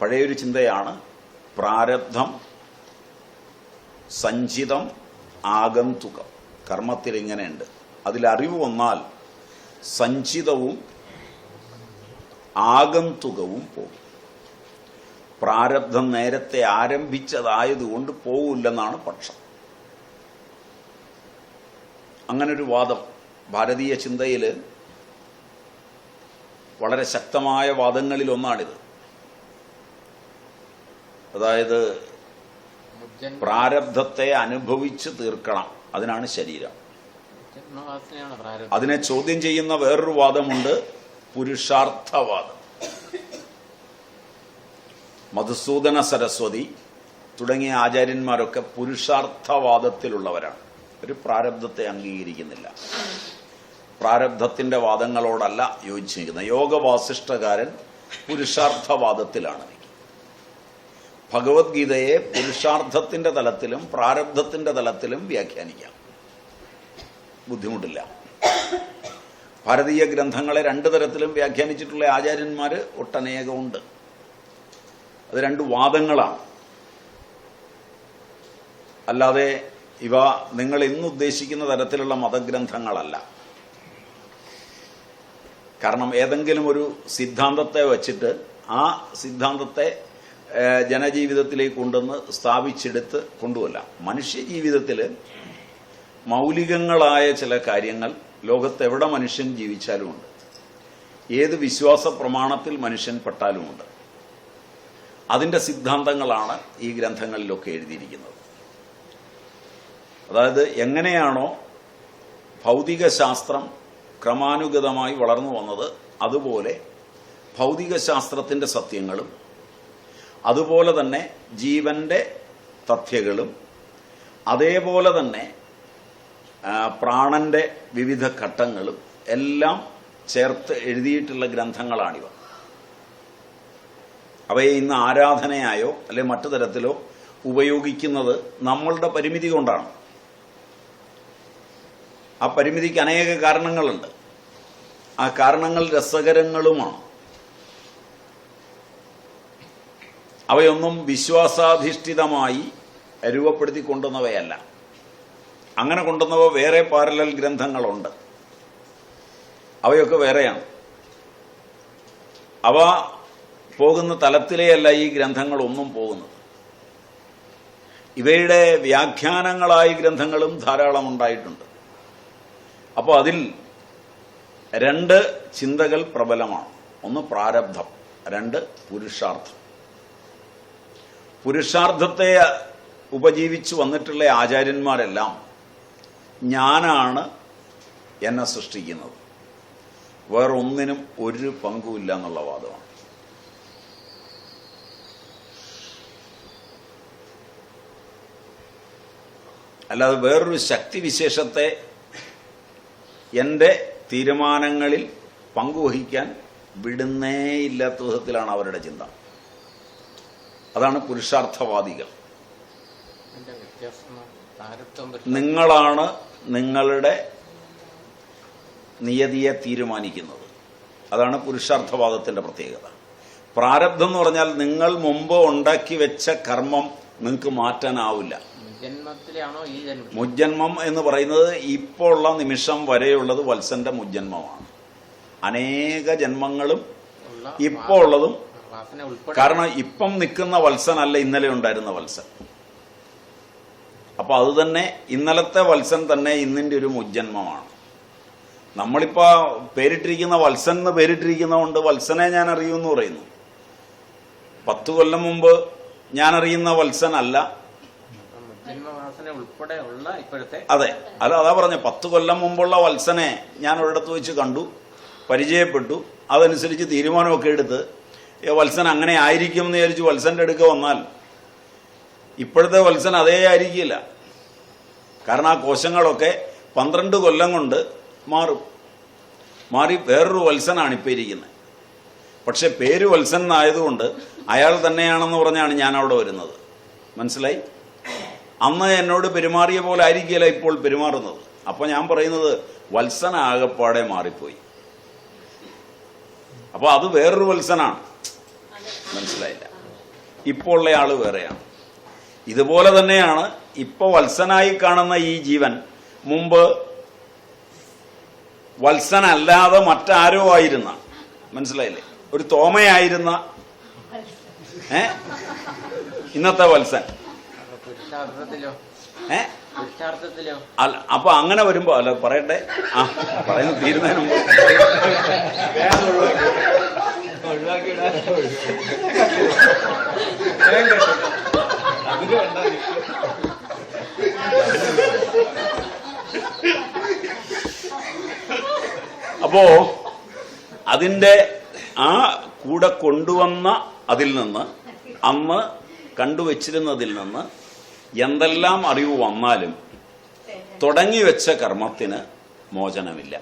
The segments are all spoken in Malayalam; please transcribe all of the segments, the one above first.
പഴയൊരു ചിന്തയാണ്. പ്രാരബ്ധം സഞ്ചിതം ആഗന്തുകം. കർമ്മത്തിൽ ഇങ്ങനെയുണ്ട്. അതിൽ അറിവ് വന്നാൽ സഞ്ചിതവും ആഗന്തുകവും പോകും. പ്രാരബ്ധം നേരത്തെ ആരംഭിച്ചതായതുകൊണ്ട് പോകില്ലെന്നാണ് പക്ഷം. അങ്ങനൊരു വാദം ഭാരതീയ ചിന്തയിൽ വളരെ ശക്തമായ വാദങ്ങളിൽ ഒന്നാണിത് അതായത് പ്രാരബ്ധത്തെ അനുഭവിച്ച് തീർക്കണം. അതിനാണ് ശരീരം. അതിനെ ചോദ്യം ചെയ്യുന്ന വേറൊരു വാദമുണ്ട് പുരുഷാർത്ഥവാദം. മധുസൂദന സരസ്വതി തുടങ്ങിയ ആചാര്യന്മാരൊക്കെ പുരുഷാർത്ഥവാദത്തിലുള്ളവരാണ്. ഒരു പ്രാരബ്ധത്തെ അംഗീകരിക്കുന്നില്ല. പ്രാരബ്ധത്തിന്റെ വാദങ്ങളോടല്ല യോജിച്ചിരിക്കുന്നത്. യോഗവാസിഷ്ഠകാരൻ പുരുഷാർത്ഥവാദത്തിലാണ്. ഭഗവത്ഗീതയെ പുരുഷാർത്ഥത്തിന്റെ തലത്തിലും പ്രാരബ്ധത്തിന്റെ തലത്തിലും വ്യാഖ്യാനിക്കാം. ബുദ്ധിമുട്ടില്ല. ഭാരതീയ ഗ്രന്ഥങ്ങളെ രണ്ട് തരത്തിലും വ്യാഖ്യാനിച്ചിട്ടുള്ള ആചാര്യന്മാർ ഒട്ടനേകമുണ്ട് അത് രണ്ട് വാദങ്ങളാണ്. അല്ലാതെ ഇവ നിങ്ങൾ ഇന്ന് ഉദ്ദേശിക്കുന്ന തരത്തിലുള്ള മതഗ്രന്ഥങ്ങളല്ല. കാരണം ഏതെങ്കിലും ഒരു സിദ്ധാന്തത്തെ വച്ചിട്ട് ആ സിദ്ധാന്തത്തെ ജനജീവിതത്തിലേക്ക് കൊണ്ടുവന്ന് സ്ഥാപിച്ചെടുത്ത് കൊണ്ടുവല്ല. മനുഷ്യ ജീവിതത്തിൽ മൗലികങ്ങളായ ചില കാര്യങ്ങൾ ലോകത്ത് എവിടെ മനുഷ്യൻ ജീവിച്ചാലുമുണ്ട്. ഏത് വിശ്വാസ പ്രമാണത്തിൽ മനുഷ്യൻ പെട്ടാലുമുണ്ട്. അതിന്റെ സിദ്ധാന്തങ്ങളാണ് ഈ ഗ്രന്ഥങ്ങളിലൊക്കെ എഴുതിയിരിക്കുന്നത്. അതായത് എങ്ങനെയാണോ ഭൗതികശാസ്ത്രം ക്രമാനുഗതമായി വളർന്നു വന്നത് അതുപോലെ ഭൗതിക ശാസ്ത്രത്തിന്റെ സത്യങ്ങളും അതുപോലെ തന്നെ ജീവന്റെ തഥ്യകളും അതേപോലെ തന്നെ പ്രാണന്റെ വിവിധ ഘട്ടങ്ങളും എല്ലാം ചേർത്ത് എഴുതിയിട്ടുള്ള ഗ്രന്ഥങ്ങളാണിവ. അവയെ ഇന്ന് ആരാധനയായോ അല്ലെ മറ്റു തരത്തിലോ ഉപയോഗിക്കുന്നത് നമ്മളുടെ പരിമിതി കൊണ്ടാണ്. ആ പരിമിതിക്ക് അനേക കാരണങ്ങളുണ്ട്. ആ കാരണങ്ങൾ രസകരങ്ങളുമാണ്. അവയൊന്നും വിശ്വാസാധിഷ്ഠിതമായി രൂപപ്പെടുത്തി കൊണ്ടുവന്നവയല്ല. അങ്ങനെ കൊണ്ടുവന്നവ വേറെ പാരലൽ ഗ്രന്ഥങ്ങളുണ്ട്. അവയൊക്കെ വേറെയാണ്. അവ പോകുന്ന തലത്തിലെയല്ല ഈ ഗ്രന്ഥങ്ങളൊന്നും പോകുന്നത്. ഇവയുടെ വ്യാഖ്യാനങ്ങളായി ഗ്രന്ഥങ്ങളും ധാരാളം ഉണ്ടായിട്ടുണ്ട്. അപ്പോൾ അതിൽ രണ്ട് ചിന്തകൾ പ്രബലമാണ്. ഒന്ന് പ്രാരബ്ധം രണ്ട് പുരുഷാർത്ഥം. പുരുഷാർത്ഥത്തെ ഉപജീവിച്ചു വന്നിട്ടുള്ള ആചാര്യന്മാരെല്ലാം ഞാനാണ് എന്നെ സൃഷ്ടിക്കുന്നത്. വേറൊന്നിനും ഒരു പങ്കുമില്ല എന്നുള്ള വാദമാണ്. അല്ലാതെ വേറൊരു ശക്തിവിശേഷത്തെ എന്റെ തീരുമാനങ്ങളിൽ പങ്കുവഹിക്കാൻ വിടുന്നേയില്ലാത്ത വിധത്തിലാണ് അവരുടെ ചിന്ത. അതാണ് പുരുഷാർത്ഥവാദികൾ. നിങ്ങളാണ് നിങ്ങളുടെ നിയതിയെ തീരുമാനിക്കുന്നത്. അതാണ് പുരുഷാർത്ഥവാദത്തിന്റെ പ്രത്യേകത. പ്രാരബ്ധം എന്ന് പറഞ്ഞാൽ നിങ്ങൾ മുമ്പ് ഉണ്ടാക്കി വെച്ച കർമ്മം നിങ്ങൾക്ക് മാറ്റാനാവില്ല. മുജ്ജന്മം എന്ന് പറയുന്നത് ഇപ്പോൾ ഉള്ള നിമിഷം വരെയുള്ളത് വത്സന്റെ മുജ്ജന്മമാണ് അനേക ജന്മങ്ങളും ഇപ്പോൾ ഉള്ളതും കാരണം ഇപ്പം നിൽക്കുന്ന വത്സനല്ല ഇന്നലെ ഉണ്ടായിരുന്ന വത്സൻ. അപ്പൊ അത് തന്നെ ഇന്നലത്തെ വത്സൻ തന്നെ ഇന്നിന്റെ ഒരു മുജ്ജന്മമാണ്. നമ്മളിപ്പോ പേരിട്ടിരിക്കുന്ന വത്സൻ എന്ന് പേരിട്ടിരിക്കുന്നതുകൊണ്ട് വത്സനെ ഞാൻ അറിയുമെന്ന് പറയുന്നു. പത്ത് കൊല്ലം മുമ്പ് ഞാൻ അറിയുന്ന വത്സൻ അല്ല. അതെ അല്ല അതാ പറഞ്ഞ പത്ത് കൊല്ലം മുമ്പുള്ള വത്സനെ ഞാൻ ഒരിടത്ത് വെച്ച് കണ്ടു പരിചയപ്പെട്ടു അതനുസരിച്ച് തീരുമാനമൊക്കെ എടുത്ത് വത്സൻ അങ്ങനെ ആയിരിക്കും എന്ന് വിചാരിച്ചു വത്സന്റെ അടുക്ക വന്നാൽ ഇപ്പോഴത്തെ വത്സൻ അതേ ആയിരിക്കില്ല. കാരണം ആ കോശങ്ങളൊക്കെ പന്ത്രണ്ട് കൊല്ലം കൊണ്ട് മാറും. മാറി വേറൊരു വത്സനാണ് ഇപ്പം ഇരിക്കുന്നത്. പക്ഷെ പേര് വത്സൻ എന്നായതുകൊണ്ട് അയാൾ തന്നെയാണെന്ന് പറഞ്ഞാണ് ഞാൻ അവിടെ വരുന്നത്. മനസ്സിലായി? അന്ന് എന്നോട് പെരുമാറിയ പോലെ ആയിരിക്കില്ല ഇപ്പോൾ പെരുമാറുന്നത്. അപ്പോൾ ഞാൻ പറയുന്നത് വത്സനാകപ്പാടെ മാറിപ്പോയി. അപ്പോൾ അത് വേറൊരു വത്സനാണ്. മനസ്സിലായില്ല. ഇപ്പോൾ ഉള്ള ആൾ വേറെയാണ്. ഇതുപോലെ തന്നെയാണ് ഇപ്പൊ വത്സനായി കാണുന്ന ഈ ജീവൻ. മുമ്പ് വത്സനല്ലാതെ മറ്റാരോ ആയിരുന്ന. മനസ്സിലായില്ലേ? ഒരു തോമയായിരുന്ന. ഏ? ഇന്നത്തെ വത്സൻ. ഏ? അല്ല അപ്പൊ അങ്ങനെ വരുമ്പോ അല്ല പറയട്ടെ. ആ പറയുന്നത് തീരുന്നതിന് മുമ്പ്. അപ്പോ അതിന്റെ ആ കൂടെ കൊണ്ടുവന്ന അതിൽ നിന്ന് അന്ന് കണ്ടുവച്ചിരുന്നതിൽ നിന്ന് എന്തെല്ലാം അറിവ് വന്നാലും തുടങ്ങി വെച്ച കർമ്മത്തിന് മോചനമില്ല.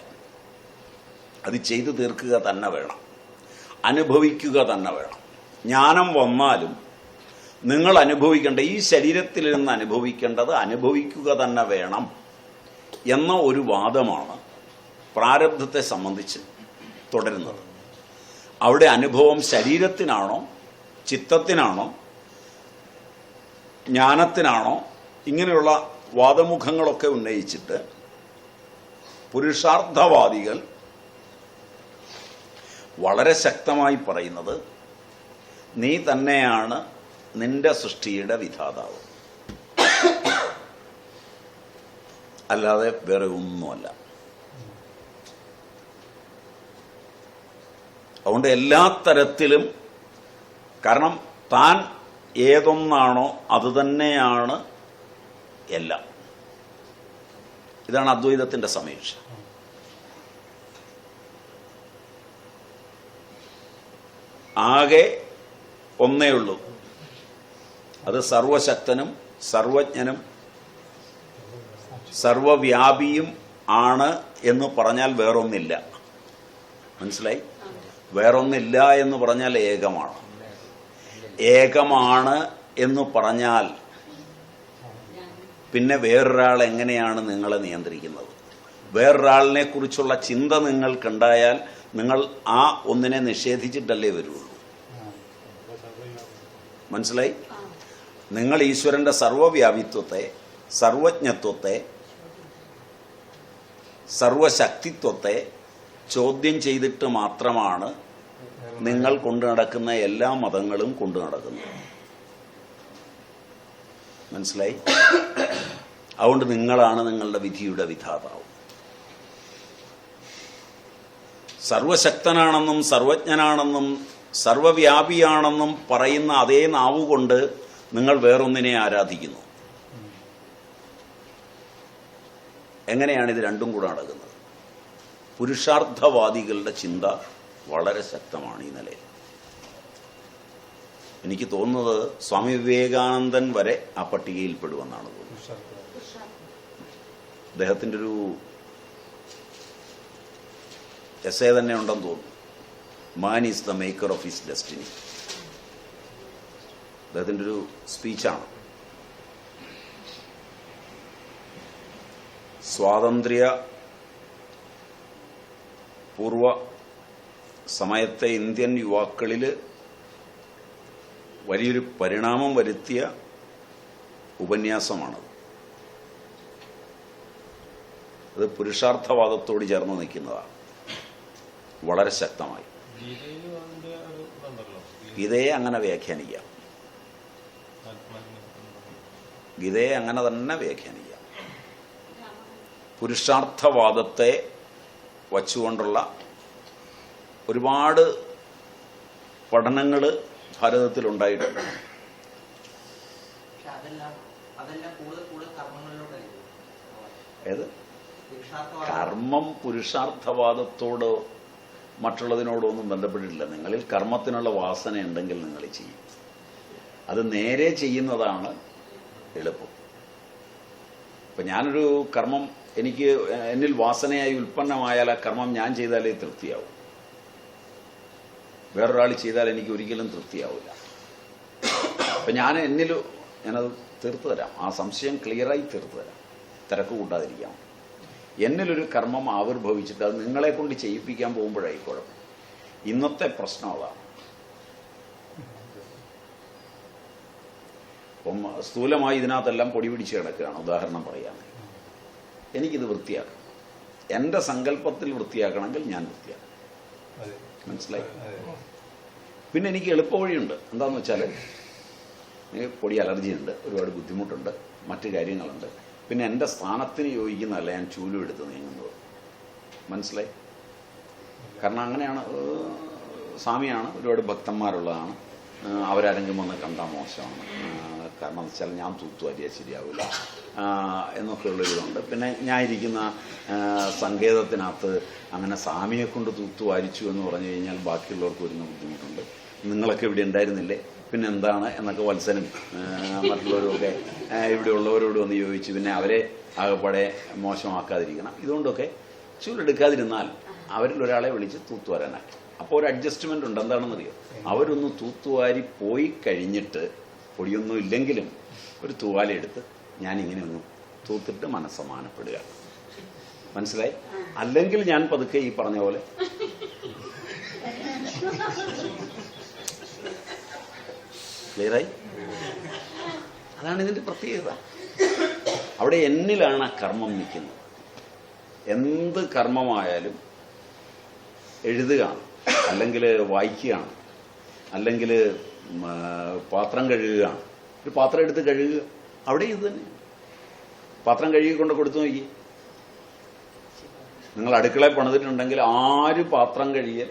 അത് ചെയ്തു തീർക്കുക തന്നെ വേണം. അനുഭവിക്കുക തന്നെ വേണം. ജ്ഞാനം വന്നാലും നിങ്ങൾ അനുഭവിക്കേണ്ട ഈ ശരീരത്തിൽ നിന്ന് അനുഭവിക്കേണ്ടത് അനുഭവിക്കുക തന്നെ വേണം എന്ന ഒരു വാദമാണ് പ്രാരബ്ധത്തെ സംബന്ധിച്ച് തുടരുന്നത്. അവിടെ അനുഭവം ശരീരത്തിനാണോ ചിത്തത്തിനാണോ ജ്ഞാനത്തിനാണോ ഇങ്ങനെയുള്ള വാദമുഖങ്ങളൊക്കെ ഉന്നയിച്ചിട്ട് പുരുഷാർത്ഥവാദികൾ വളരെ ശക്തമായി പറയുന്നത് നീ തന്നെയാണ് നിന്റെ സൃഷ്ടിയുടെ വിധാതാവ്. അല്ലാതെ വേറെ ഒന്നുമല്ല. അതുകൊണ്ട് എല്ലാ തരത്തിലും കാരണം താൻ ഏതൊന്നാണോ അത് തന്നെയാണ് എല്ലാം. ഇതാണ് അദ്വൈതത്തിന്റെ സമീക്ഷ. ആകെ ഒന്നേ ഉള്ളൂ. അത് സർവശക്തനും സർവജ്ഞനും സർവവ്യാപിയും ആണ് എന്ന് പറഞ്ഞാൽ വേറൊന്നില്ല. മനസ്സിലായി? വേറൊന്നില്ല എന്ന് പറഞ്ഞാൽ ഏകമാണ്. ഏകമാണ് എന്ന് പറഞ്ഞാൽ പിന്നെ വേറൊരാൾ എങ്ങനെയാണ് നിങ്ങളെ നിയന്ത്രിക്കുന്നത്? വേറൊരാളിനെ കുറിച്ചുള്ള ചിന്ത നിങ്ങൾക്കുണ്ടായാൽ നിങ്ങൾ ആ ഒന്നിനെ നിഷേധിച്ചിട്ടല്ലേ വരുള്ളൂ. മനസ്സിലായി? നിങ്ങൾ ഈശ്വരന്റെ സർവവ്യാപിത്വത്തെ സർവജ്ഞത്വത്തെ സർവശക്തിത്വത്തെ ചോദ്യം ചെയ്തിട്ട് മാത്രമാണ് നിങ്ങൾ കൊണ്ടു നടക്കുന്ന എല്ലാ മതങ്ങളും കൊണ്ടു നടക്കുന്നത്. മനസ്സിലായി? അതുകൊണ്ട് നിങ്ങളാണ് നിങ്ങളുടെ വിധിയുടെ വിധാതാവ്. സർവശക്തനാണെന്നും സർവജ്ഞനാണെന്നും സർവവ്യാപിയാണെന്നും പറയുന്ന അതേ നാവുകൊണ്ട് നിങ്ങൾ വേറൊന്നിനെ ആരാധിക്കുന്നു. എങ്ങനെയാണ് ഇത് രണ്ടും കൂടെ നടക്കുന്നത് പുരുഷാർത്ഥവാദികളുടെ ചിന്ത വളരെ ശക്തമാണ് ഈ നിലയിൽ. എനിക്ക് തോന്നുന്നത് സ്വാമി വിവേകാനന്ദൻ വരെ ആ പട്ടികയിൽപ്പെടുമെന്നാണ് തോന്നുന്നത്. അദ്ദേഹത്തിന്റെ ഒരു എസ് എ തന്നെ ഉണ്ടെന്ന് തോന്നുന്നു. Man is the maker of his destiny അദ്ദേഹത്തിന്റെ ഒരു സ്പീച്ചാണ് സ്വാതന്ത്ര്യ പൂർവ സമയത്തെ ഇന്ത്യൻ യുവാക്കളിൽ വലിയൊരു പരിണാമം വരുത്തിയ ഉപന്യാസമാണത് അത് പുരുഷാർത്ഥവാദത്തോട് ചേർന്ന് നിൽക്കുന്നതാണ്. വളരെ ശക്തമായി. ഗീതയെ അങ്ങനെ വ്യാഖ്യാനിക്കാം. ഗീതയെ അങ്ങനെ തന്നെ വ്യാഖ്യാനിക്കാം. പുരുഷാർത്ഥവാദത്തെ വച്ചുകൊണ്ടുള്ള ഒരുപാട് പഠനങ്ങൾ ഭാരതത്തിലുണ്ടായിട്ടുണ്ട് ഏത്? കർമ്മം പുരുഷാർത്ഥവാദത്തോട് മറ്റുള്ളതിനോടൊന്നും ബന്ധപ്പെട്ടിട്ടില്ല. നിങ്ങളിൽ കർമ്മത്തിനുള്ള വാസന ഉണ്ടെങ്കിൽ നിങ്ങൾ ചെയ്യും. അത് നേരെ ചെയ്യുന്നതാണ് എളുപ്പം. ഇപ്പൊ ഞാനൊരു കർമ്മം എനിക്ക് എന്നിൽ വാസനയായി ഉൽപ്പന്നമായാൽ ആ കർമ്മം ഞാൻ ചെയ്താലേ തൃപ്തിയാവും. വേറൊരാൾ ചെയ്താൽ എനിക്ക് ഒരിക്കലും തൃപ്തിയാവില്ല അപ്പൊ ഞാൻ എന്നിൽ ഞാനത് തീർത്തു തരാം. ആ സംശയം ക്ലിയറായി തീർത്തു തരാം. തിരക്ക് കൂട്ടാതിരിക്കാം എന്നിലൊരു കർമ്മം ആവിർഭവിച്ചിട്ട് അത് നിങ്ങളെ കൊണ്ട് ചെയ്യിപ്പിക്കാൻ പോകുമ്പോഴായി കുഴപ്പം. ഇന്നത്തെ പ്രശ്നം അതാണ്. അപ്പം സ്ഥൂലമായി ഇതിനകത്തെല്ലാം പൊടി പിടിച്ച് കിടക്കുകയാണ്. ഉദാഹരണം പറയുകയാണെങ്കിൽ. എനിക്കിത് വൃത്തിയാക്കണം. എന്റെ സങ്കല്പത്തിൽ വൃത്തിയാക്കണമെങ്കിൽ ഞാൻ വൃത്തിയാക്കണം. അതെ. മനസ്സിലായി? പിന്നെ എനിക്ക് എളുപ്പവഴിയുണ്ട്. എന്താണെന്ന് വെച്ചാൽ എനിക്ക് പൊടി അലർജി ഉണ്ട് ഒരുപാട് ബുദ്ധിമുട്ടുണ്ട് മറ്റു കാര്യങ്ങളുണ്ട്. പിന്നെ എന്റെ സ്ഥാനത്തിന് യോജിക്കുന്നതല്ല ഞാൻ ചൂലും എടുത്ത് നീങ്ങുന്നത്. മനസ്സിലായി? കാരണം അങ്ങനെയാണ് സ്വാമിയാണ് ഒരുപാട് ഭക്തന്മാരുള്ളതാണ്. അവരാരെങ്കിലും വന്ന് കണ്ടാൽ മോശമാണ്. കാരണം എന്ന് വെച്ചാൽ ഞാൻ തൂത്തുവാരിയാൽ ശരിയാവില്ല എന്നൊക്കെയുള്ളൊരിതുണ്ട് എന്നൊക്കെ പിന്നെ ഞാൻ ഇരിക്കുന്ന സങ്കേതത്തിനകത്ത് അങ്ങനെ സ്വാമിയെ കൊണ്ട് തൂത്തുവാരിച്ചു എന്ന് പറഞ്ഞു കഴിഞ്ഞാൽ ബാക്കിയുള്ളവർക്ക് വരുന്ന ബുദ്ധിമുട്ടുണ്ട്. നിങ്ങളൊക്കെ ഇവിടെ ഉണ്ടായിരുന്നില്ലേ? പിന്നെ എന്താണ് എന്നൊക്കെ വത്സനും മറ്റുള്ളവരുമൊക്കെ ഇവിടെ ഉള്ളവരോട് വന്ന് ചോദിച്ചു. പിന്നെ അവരെ ആകെപ്പാടെ മോശമാക്കാതിരിക്കണം. ഇതുകൊണ്ടൊക്കെ ചൂലെടുക്കാതിരുന്നാൽ അവരിൽ ഒരാളെ വിളിച്ച് തൂത്തുവാരാനാക്കി. അപ്പോൾ ഒരു അഡ്ജസ്റ്റ്മെന്റ് ഉണ്ട്. എന്താണെന്നറിയോ? അവരൊന്ന് തൂത്തുവാരി പോയി കഴിഞ്ഞിട്ട് പൊടിയൊന്നും ഇല്ലെങ്കിലും ഒരു തൂവാലെടുത്ത് ഞാനിങ്ങനെ ഒന്ന് തൂത്തിട്ട് മനസ്സമാനപ്പെടുക. മനസ്സിലായി? അല്ലെങ്കിൽ ഞാൻ പതുക്കെ ഈ പറഞ്ഞ പോലെ ക്ലിയറായി? അതാണ് ഇതിന്റെ പ്രത്യേകത. അവിടെ എന്നിലാണ് ആ കർമ്മം നിൽക്കുന്നത്. എന്ത് കർമ്മമായാലും എഴുതുകയാണ് അല്ലെങ്കിൽ വായിക്കുകയാണ് അല്ലെങ്കിൽ പാത്രം കഴുകുകയാണ്. ഒരു പാത്രം എടുത്ത് കഴുകുക അവിടെ ഇത് തന്നെ. പാത്രം കഴുകി കൊണ്ട് കൊടുത്തു നോക്കി. നിങ്ങൾ അടുക്കളയിൽ പണിതിട്ടുണ്ടെങ്കിൽ ആര് പാത്രം കഴുകിയാൽ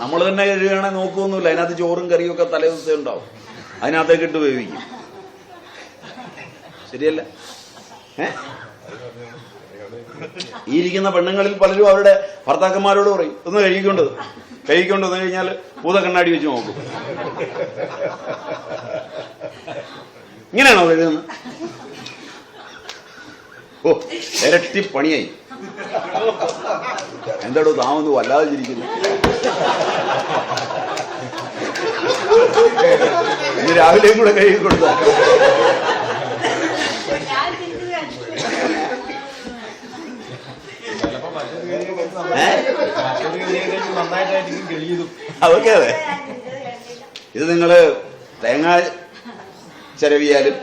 നമ്മൾ തന്നെ കഴുകണേ നോക്കുമൊന്നുമില്ല അതിനകത്ത് ചോറും കറിയും ഒക്കെ തലേ ദിവസം ഉണ്ടാവും. അതിനകത്തേക്ക് ഇട്ട് വേവിക്കും. ശരിയല്ല? ഈ ഇരിക്കുന്ന പെണ്ണുങ്ങളിൽ പലരും അവരുടെ ഭർത്താക്കന്മാരോട് പറയും ഒന്ന് കഴുകിക്കൊണ്ട് കഴിക്കൊണ്ട് വന്നു കഴിഞ്ഞാൽ പൂത കണ്ണാടി വെച്ച് നോക്കും. ഇങ്ങനെയാണോ കഴുകുന്നത്? ഓ ഇരട്ടി പണിയായി. എന്താടോ താമൊന്ന് വല്ലാതെ ചിരിക്കുന്നു? ഇന്ന് രാവിലെയും കൂടെ കൈ കൊടുത്ത. അതൊക്കെ അതെ. ഇത് നിങ്ങൾ തേങ്ങ ചിരവിയാലും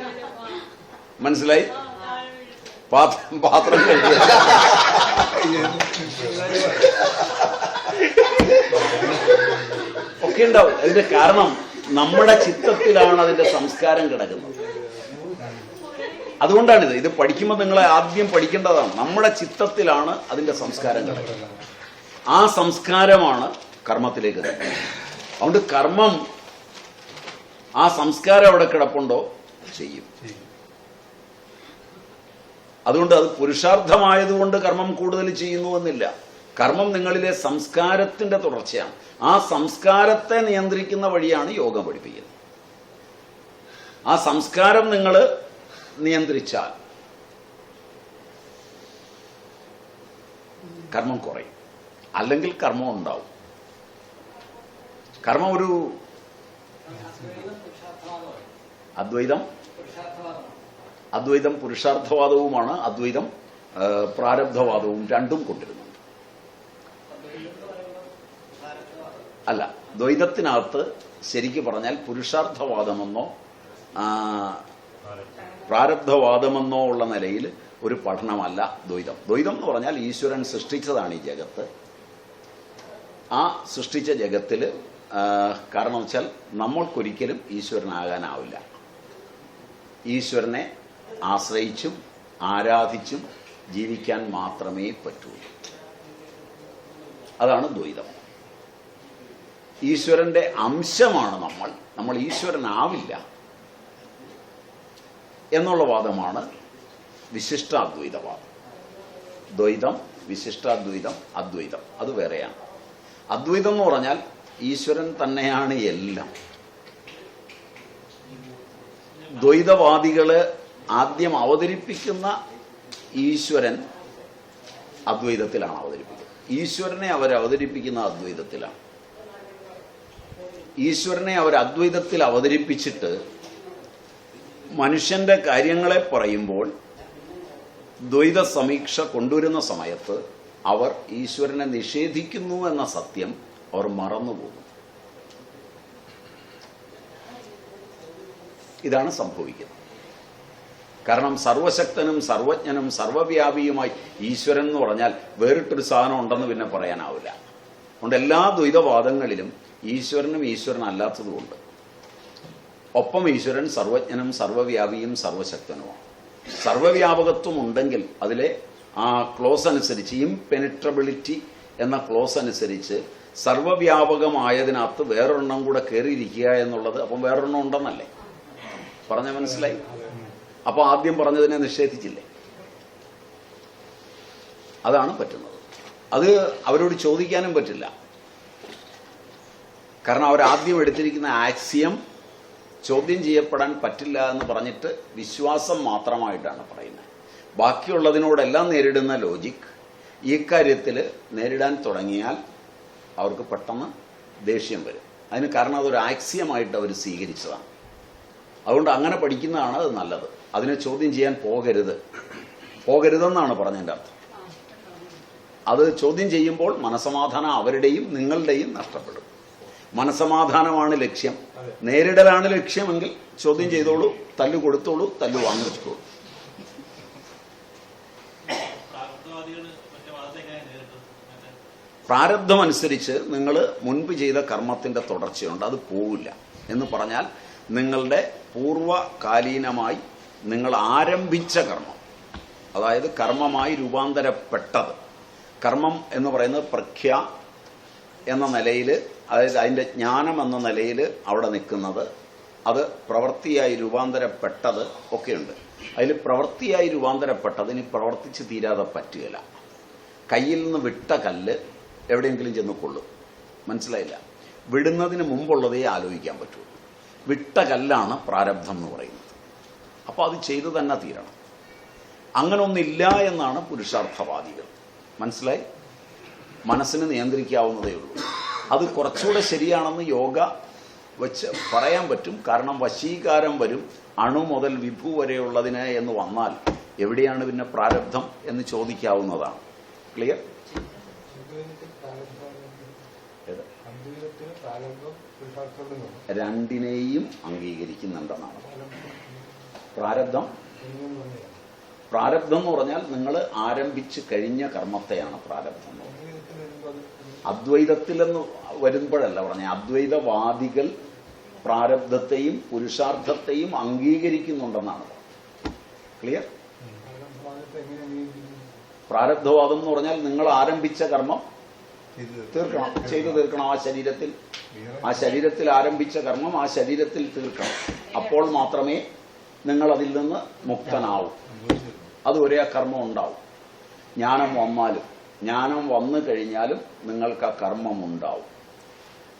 മനസ്സിലായി? പാത്രം പാത്രം ഒക്കെ ഉണ്ടാവും. അതിന്റെ കാരണം നമ്മുടെ ചിത്തത്തിലാണ് അതിന്റെ സംസ്കാരം കിടക്കുന്നത്. അതുകൊണ്ടാണിത്. ഇത് പഠിക്കുമ്പോൾ നിങ്ങളെ ആദ്യം പഠിക്കേണ്ടതാണ്. നമ്മുടെ ചിത്തത്തിലാണ് അതിന്റെ സംസ്കാരം കിടക്കുന്നത്. ആ സംസ്കാരമാണ് കർമ്മത്തിലേക്ക് അതുകൊണ്ട് കർമ്മം ആ സംസ്കാരം അവിടെ കിടപ്പുണ്ടോ? ചെയ്യും. അതുകൊണ്ട് അത് പുരുഷാർത്ഥമായതുകൊണ്ട് കർമ്മം കൂടുതൽ ചെയ്യുന്നുവെന്നില്ല കർമ്മം നിങ്ങളിലെ സംസ്കാരത്തിന്റെ തുടർച്ചയാണ്. ആ സംസ്കാരത്തെ നിയന്ത്രിക്കുന്ന വഴിയാണ് യോഗം പഠിപ്പിക്കുന്നത്. ആ സംസ്കാരം നിങ്ങൾ നിയന്ത്രിച്ചാൽ കർമ്മം കുറയും. അല്ലെങ്കിൽ കർമ്മം ഉണ്ടാവും. കർമ്മം ഒരു അദ്വൈതം അദ്വൈതം പുരുഷാർത്ഥവാദവുമാണ് അദ്വൈതം പ്രാരബ്ധവാദവും രണ്ടും കൊണ്ടിരുന്നുണ്ട്. അല്ല ദ്വൈതത്തിനകത്ത് ശരിക്കു പറഞ്ഞാൽ പുരുഷാർത്ഥവാദമെന്നോ പ്രാരബ്ധവാദമെന്നോ ഉള്ള നിലയിൽ ഒരു പഠനമല്ല ദ്വൈതം. ദ്വൈതം എന്ന് പറഞ്ഞാൽ ഈശ്വരൻ സൃഷ്ടിച്ചതാണ് ഈ ജഗത്ത്. ആ സൃഷ്ടിച്ച ജഗത്തിൽ കാരണം വെച്ചാൽ നമ്മൾക്കൊരിക്കലും ഈശ്വരനാകാനാവില്ല. ഈശ്വരനെ ആശ്രയിച്ചും ആരാധിച്ചും ജീവിക്കാൻ മാത്രമേ പറ്റൂ. അതാണ് ദ്വൈതം. ഈശ്വരന്റെ അംശമാണ് നമ്മൾ. നമ്മൾ ഈശ്വരനാവില്ല എന്നുള്ള വാദമാണ് വിശിഷ്ടാദ്വൈതവാദം. ദ്വൈതം വിശിഷ്ടാദ്വൈതം അദ്വൈതം. അത് വേറെയാണ്. അദ്വൈതം എന്ന് പറഞ്ഞാൽ ഈശ്വരൻ തന്നെയാണ് എല്ലാം. ദ്വൈതവാദികൾ ആദ്യം അവതരിപ്പിക്കുന്ന ഈശ്വരൻ അദ്വൈതത്തിലാണ് അവതരിപ്പിക്കുന്നത്. ഈശ്വരനെ അവർ അവതരിപ്പിക്കുന്ന അദ്വൈതത്തിലാണ്. ഈശ്വരനെ അവർ അദ്വൈതത്തിൽ അവതരിപ്പിച്ചിട്ട് മനുഷ്യന്റെ കാര്യങ്ങളെ പറയുമ്പോൾ ദ്വൈത സമീക്ഷ കൊണ്ടുവരുന്ന സമയത്ത് അവർ ഈശ്വരനെ നിഷേധിക്കുന്നു എന്ന സത്യം അവർ മറന്നുപോകും ഇതാണ് സംഭവിക്കുന്നത്. കാരണം സർവശക്തനും സർവജ്ഞനും സർവവ്യാപിയുമായി ഈശ്വരൻ എന്ന് പറഞ്ഞാൽ വേറിട്ടൊരു സാധനം ഉണ്ടെന്ന് പിന്നെ പറയാനാവില്ല. അതുകൊണ്ട് എല്ലാ ദ്വൈതവാദങ്ങളിലും ഈശ്വരനും ഈശ്വരനല്ലാത്തതുമുണ്ട് ഒപ്പം ഈശ്വരൻ സർവജ്ഞനും സർവവ്യാപിയും സർവശക്തനുമാണ്. സർവവ്യാപകത്വം ഉണ്ടെങ്കിൽ അതിലെ ആ ക്ലോസ് അനുസരിച്ച് ഇംപെനിട്രബിലിറ്റി എന്ന ക്ലോസ് അനുസരിച്ച് സർവവ്യാപകമായതിനകത്ത് വേറൊരെണ്ണം കൂടെ കയറിയിരിക്കുക എന്നുള്ളത് അപ്പം വേറൊരെണ്ണം ഉണ്ടെന്നല്ലേ? പറഞ്ഞ മനസ്സിലായി? അപ്പൊ ആദ്യം പറഞ്ഞതിനെ നിഷേധിച്ചില്ലേ? അതാണ് പറ്റുന്നത്. അത് അവരോട് ചോദിക്കാനും പറ്റില്ല. കാരണം അവരാദ്യം എടുത്തിരിക്കുന്ന ആക്സിയം ചോദ്യം ചെയ്യപ്പെടാൻ പറ്റില്ല എന്ന് പറഞ്ഞിട്ട് വിശ്വാസം മാത്രമായിട്ടാണ് പറയുന്നത്. ബാക്കിയുള്ളതിനോടെല്ലാം നേരിടുന്ന ലോജിക് ഈ കാര്യത്തിൽ നേരിടാൻ തുടങ്ങിയാൽ അവർക്ക് പെട്ടെന്ന് ദേഷ്യം വരും. അതിന് കാരണം അതൊരു ആക്സിയമായിട്ട് അവർ സ്വീകരിച്ചതാണ്. അതുകൊണ്ട് അങ്ങനെ പഠിക്കുന്നതാണ് അത് നല്ലത്. അതിനെ ചോദ്യം ചെയ്യാൻ പോകരുത്. പോകരുതെന്നാണ് പറഞ്ഞതിന്റെ അർത്ഥം. അത് ചോദ്യം ചെയ്യുമ്പോൾ മനസമാധാനം അവരുടെയും നിങ്ങളുടെയും നഷ്ടപ്പെടും. മനസമാധാനമാണ് ലക്ഷ്യം. നേരിടലാണ് ലക്ഷ്യമെങ്കിൽ ചോദ്യം ചെയ്തോളൂ തല്ലു കൊടുത്തോളൂ തല്ലു വാങ്ങിച്ചോളൂ പ്രാരബ്ധമനുസരിച്ച് നിങ്ങൾ മുൻപ് ചെയ്ത കർമ്മത്തിന്റെ തുടർച്ചയുണ്ട്. അത് പോവില്ല. എന്ന് പറഞ്ഞാൽ നിങ്ങളുടെ പൂർവകാലീനമായി നിങ്ങൾ ആരംഭിച്ച കർമ്മം. അതായത് കർമ്മമായി രൂപാന്തരപ്പെട്ടത്. കർമ്മം എന്ന് പറയുന്നത് പ്രഖ്യ എന്ന നിലയിൽ അതായത് അതിന്റെ ജ്ഞാനം എന്ന നിലയിൽ അവിടെ നിൽക്കുന്നത് അത് പ്രവൃത്തിയായി രൂപാന്തരപ്പെട്ടത് ഒക്കെയുണ്ട്. അതിൽ പ്രവൃത്തിയായി രൂപാന്തരപ്പെട്ടത് ഇനി പ്രവർത്തിച്ച് തീരാതെ പറ്റുകയില്ല. കയ്യിൽ നിന്ന് വിട്ട കല്ല് എവിടെയെങ്കിലും ചെന്ന് കൊള്ളും. മനസ്സിലായില്ല? വിടുന്നതിന് മുമ്പുള്ളതേ ആലോചിക്കാൻ പറ്റുള്ളൂ വിട്ട കല്ലാണ് പ്രാരബ്ധം എന്ന് പറയുന്നത്. അപ്പോൾ അത് ചെയ്തു തന്നെ തീരണം. അങ്ങനൊന്നില്ല എന്നാണ് പുരുഷാർത്ഥവാദികൾ. മനസ്സിലായി? മനസ്സിന് നിയന്ത്രിക്കാവുന്നതേ ഉള്ളൂ. അത് കുറച്ചുകൂടെ ശരിയാണെന്ന് യോഗ വെച്ച് പറയാൻ പറ്റും. കാരണം വശീകാരം വരും. അണു മുതൽ വിഭു വരെയുള്ളതിന് എന്ന് വന്നാൽ എവിടെയാണ് പിന്നെ പ്രാരബ്ധം എന്ന് ചോദിക്കാവുന്നതാണ്. ക്ലിയർ? രണ്ടിനെയും അംഗീകരിക്കുന്നുണ്ടെന്നാണ്. പ്രാരബ്ധം? പ്രാരബ്ധം എന്നും പറഞ്ഞാൽ നിങ്ങൾ ആരംഭിച്ച് കഴിഞ്ഞ കർമ്മത്തെയാണ് പ്രാരബ്ധം എന്ന് അദ്വൈതത്തിലെന്ന് വരുമ്പോഴല്ല പറഞ്ഞ അദ്വൈതവാദികൾ പ്രാരബ്ധത്തെയും പുരുഷാർത്ഥത്തെയും അംഗീകരിക്കുന്നുണ്ടെന്നാണ്. ക്ലിയർ പ്രാരബ്ധവാദം എന്ന് പറഞ്ഞാൽ നിങ്ങൾ ആരംഭിച്ച കർമ്മം തീർക്കണം. ചെയ്തു തീർക്കണം ആ ശരീരത്തിൽ. ആ ശരീരത്തിൽ ആരംഭിച്ച കർമ്മം ആ ശരീരത്തിൽ തീർക്കണം. അപ്പോൾ മാത്രമേ നിങ്ങൾ അതിൽ നിന്ന് മുക്തനാവും. അത് ഒരേ കർമ്മം ഉണ്ടാവും. ജ്ഞാനം വന്നാലും ജ്ഞാനം വന്നു കഴിഞ്ഞാലും നിങ്ങൾക്ക് ആ കർമ്മം ഉണ്ടാവും.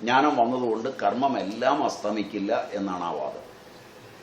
ജ്ഞാനം വന്നതുകൊണ്ട് കർമ്മമെല്ലാം അസ്തമിക്കില്ല എന്നാണ് ആ വാദം.